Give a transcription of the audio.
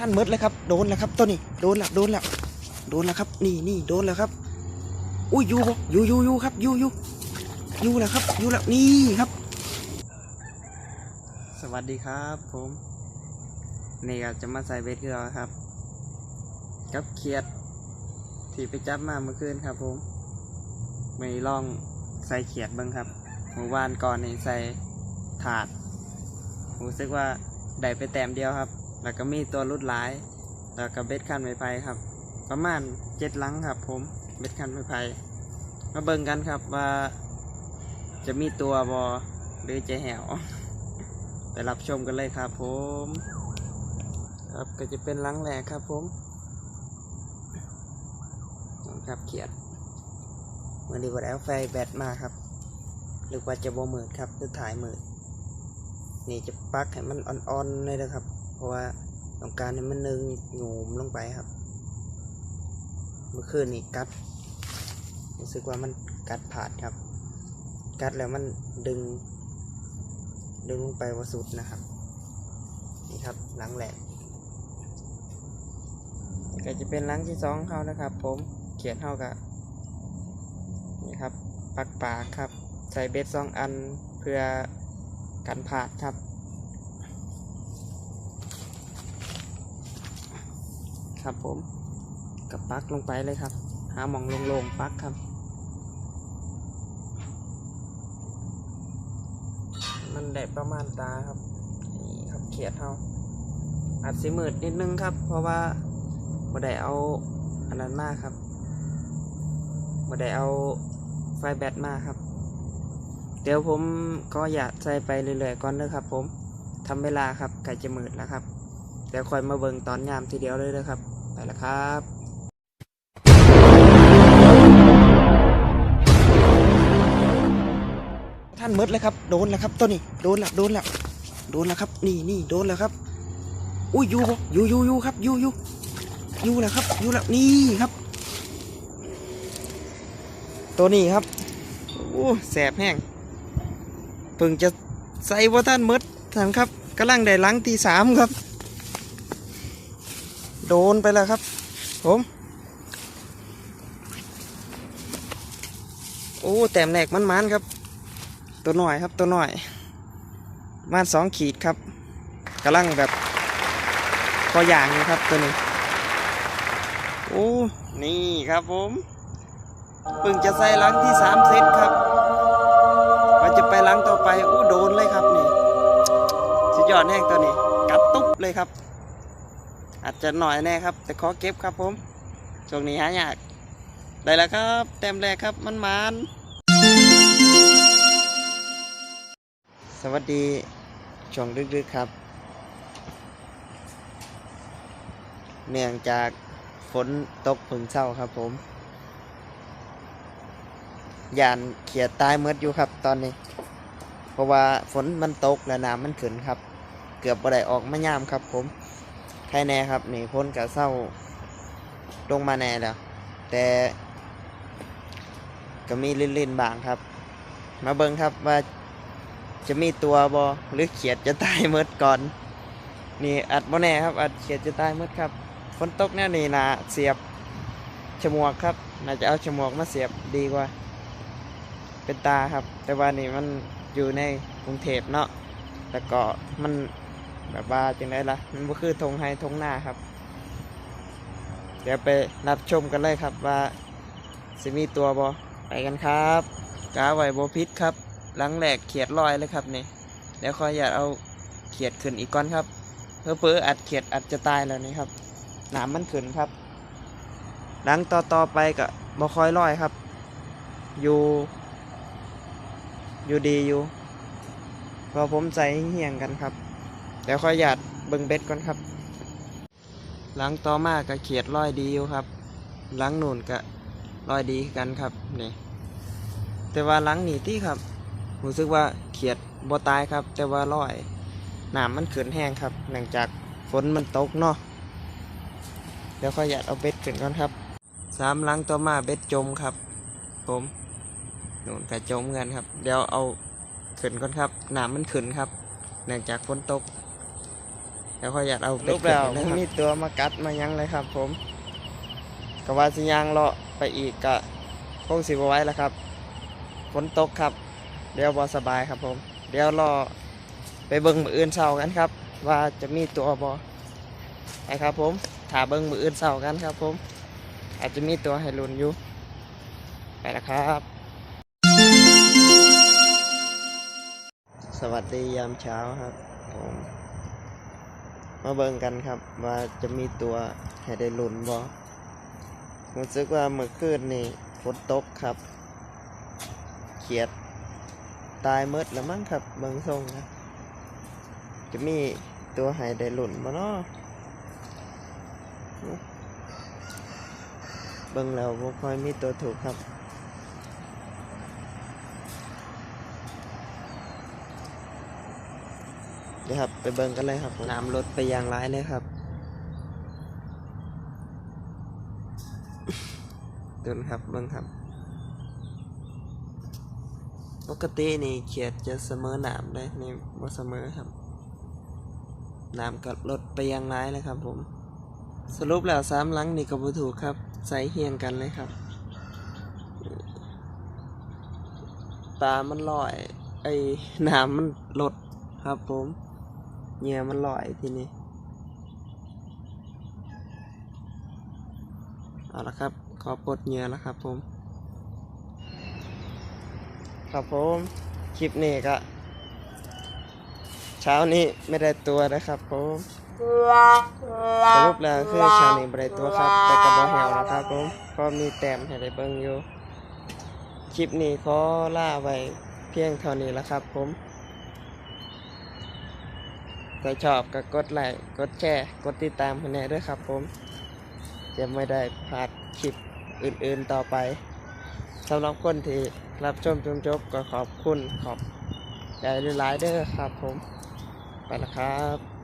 ท่านมืดเลยครับ โดนแล้วครับตัวนี้ โดนแล้วโดนแล้วโดนแล้วครับ นี่นี่โดนแล้วครับ อุ้ยอยู่บ่อยู่อยู่อยู่ครับอยู่อยู่อยู่แล้วครับอยู่แล้วนี่ครับ สวัสดีครับ ผม นี่ก็จะมาใส่เบ็ดคือเราครับกับเขียดที่ไปจับมาเมื่อคืนครับ ผมไม่ลองใส่เขียดบ้างครับเมื่อวานก่อนนี่ใส่ถาดรู้สึกว่าได้ไปแต้มเดียวครับ แล้วก็มีตัวรุดหลาย แล้วก็เบ็ดคันไม้ไผ่ครับ ประมาณเจ็ดลังครับ ผมเบ็ดคันไม้ไผ่มาเบิ่งกันครับว่าจะมีตัวบอหรือจะแหวไปรับชมกันเลยครับผม ครับก็จะเป็นลังแรกครับผมครับเขียดเมื่อดีกว่าแล้วไฟแบตมาครับหรือว่าจะโบมืดครับหรือถ่ายมืดนี่จะปักให้มันอ่อนๆเลยนะครับ เพราะว่าต้องการให้มันนึงโงมลงไปครับ เมื่อคืนนี่กัด รู้สึกว่ามันกัดผาดครับ กัดแล้วมันดึง ดึงลงไปว่าสุดนะครับ นี่ครับหลังแหลกนี่ก็จะเป็นหลังที่สองเขานะครับ ผมเขียนเท่ากับนี่ครับปักปากครับ ใส่เบ็ดสองอันเพื่อกันผาดครับ ครับผมกับปักลงไปเลยครับ หาหมองโลงๆปักครับ มันได้ประมาณตาครับนี่ครับเขียดเท่าอาจสิมืดนิดนึงครับ เพราะว่าบ่ได้เอาอันนั้นมากครับบ่ได้เอาไฟแบตมาครับ เดี๋ยวผมก็อยากใส่ไปเรื่อยๆก่อนเด้อครับ ผมทำเวลาครับใกล้จะมืดแล้วครับเดี๋ยวคอยมาเบิ่งตอนยามทีเดียวเลยนะครับ ไปแล้วครับท่านมืดเลยครับโดนแล้วครับตัวนี้โดนแล้วโดนแล้วโดนแล้วครับ นี่นี่โดนแล้วครับ อุ้ยยูยูยูยูครับยูยูยูแล้วครับยูแล้วนี่ครับ ตัวนี้ครับโอ้แสบแห้งเพิ่งจะใส่ว่าท่านมืดท่านครับกำลังได้หลังทีสามครับ โดนไปแล้วครับ ผม โอ้ แต้มแรกมันมันครับ ตัวหน่อยครับตัวหน่อยมาสองขีดครับกำลังแบบคออย่างอยู่ครับตัวนี้ โอ้ นี่ครับผมเพิ่งจะใส่ลังที่สามเซตครับว่าจะไปลังต่อไป โอ้ โดนเลยครับนี่สุดยอดแน่ตัวนี้ กัดตุ๊บเลยครับ อาจจะหน่อยแน่ครับ แต่ขอเก็บครับผมช่วงนี้หายาก ได้แล้วครับ เต็มแรกครับมันมันสวัสดีช่วงดึกๆครับ เนื่องจากฝนตกผึ่งเช้าครับผมยานเขียดตายเมืดอยู่ครับตอนนี้ เพราะว่าฝนมันตกและน้ำมันขึ้นครับ เกือบบ่ได้ออกมายามครับผม ใครแน่ครับนี่พ้นกับเศร้าลงมาแน่แล้ว แต่ก็มีลิ่นๆบางครับ มาเบิ่งครับว่าจะมีตัวบอหรือเขียดจะตายเมดก่อน นี่อัดบ่แน่ครับ อัดเขียดจะตายเมดครับฝนตกแน่นี่นะเสียบฉมวกครับ น่าจะเอาฉมวกมาเสียบดีกว่า เป็นตาครับ แต่ว่านี่มันอยู่ในกรุงเทพเนาะแล้วก็มัน แบบว่าจังไดล่ะ มันก็คือทงไฮทงหน้าครับ เดี๋ยวไปรับชมกันเลยครับว่าสิมีตัวบอไปกันครับกาไหวโบพิษครับ หลังแหลกเขียดลอยเลยครับนี่เดี๋ยวขออย่าตเอาเขียดขึ้นอีกก้อนครับเพื่อเพื่ออัดเขียดอัดจะตายแล้วนี่ครับหนามมันขึ้นครับ หลังต่อต่อไปก็บ่คอยลอยครับ อยู่อยู่ดีอยู่พอผมใส่เหี่ยงกันครับ เดี๋ยวขอหยาดเบิ่งเบ็ดก่อนครับ หลังต่อมาก็เขียดลอยดีอยู่ครับ หลังนูนก็ลอยดีกันครับนี่แต่ว่าหลังหนีที่ครับรู้สึกว่าเขียดบ่ตายครับ แต่ว่าลอยน้ำมันขึ้นแห้งครับหลังจากฝนมันตกเนาะเดี๋ยวขออยากเอาเบ็ดขึ้นก่อนครับสามหลังต่อมาเบ็ดจมครับ ผมนู่นกระจมกันครับ เดี๋ยวเอาขึ้นก่อนครับน้ำมันขึ้นครับหลังจากฝนตก เดี๋ยวขออยากเอารูปแล้วมีตัวมากัดมายังเลยครับ ผมก็ว่าสิยางเลาะไปอีกก็คงสิบไหว้แล้วครับฝนตกครับ เดี๋ยวบอสบายครับผม เดี๋ยวรอไปเบิ้งมืออื่นเช้ากันครับ ว่าจะมีตัวบอไปครับ ผมถาเบิ้งมืออื่นเช้ากันครับ ผม อาจจะมีตัวให้ลุ้นอยู่ไปแล้วครับสวัสดียามเช้าครับผม มาเบิ่งกันครับ ว่าจะมีตัวให้ได้ลุ้นบ่รู้สึกว่าเมื่อคืนนี่ฝนตกครับ เขียดตายเมดแล้วมั้งครับเบิ่งทรงนะจะมีตัวให้ได้ลุ้นบ่เนาะเบิ่งแล้วบ่ค่อยมีตัวถูกครับ เดี๋ยวครับ ไปเบิ่งกันเลยครับน้ำลดไปอย่างไรเลยครับตุนครับเบิ่งครับ ปกตินี่เขียดจะเสมอหนามเลยนี่บ่เสมอครับน้ำก็ลดไปอย่างไรเลยครับ ผม สรุปแล้วสามหลังนี่ก็บ่ถูกครับใส่เฮียงกันเลยครับปลามันลอย ไอ้น้ำมันลดครับผม เหงื่อมันลอยทีนี้เอาละครับ ขอปลดเหงื่อแล้วครับผม ครับผม คลิปนี้ก็เช้านี้ไม่ได้ตัวนะครับผมสรุปแล้วคือเช้านี้ไม่ได้ตัวครับ แต่กระบอกแหวนะครับผมก็มีแต้มให้ได้เบิ่งอยู่ คลิปนี้ขอล่าไว้เพียงเท่านี้แล้วครับผม ถ้าชอบก็กดไลค์กดแชร์กดติดตามให้แน่ด้วยครับผมจะไม่ได้พลาดคลิปอื่นๆต่อไปสำหรับคนที่รับชมจนจบก็ขอบคุณขอบใจหลายๆเด้อครับผม ไปละครับ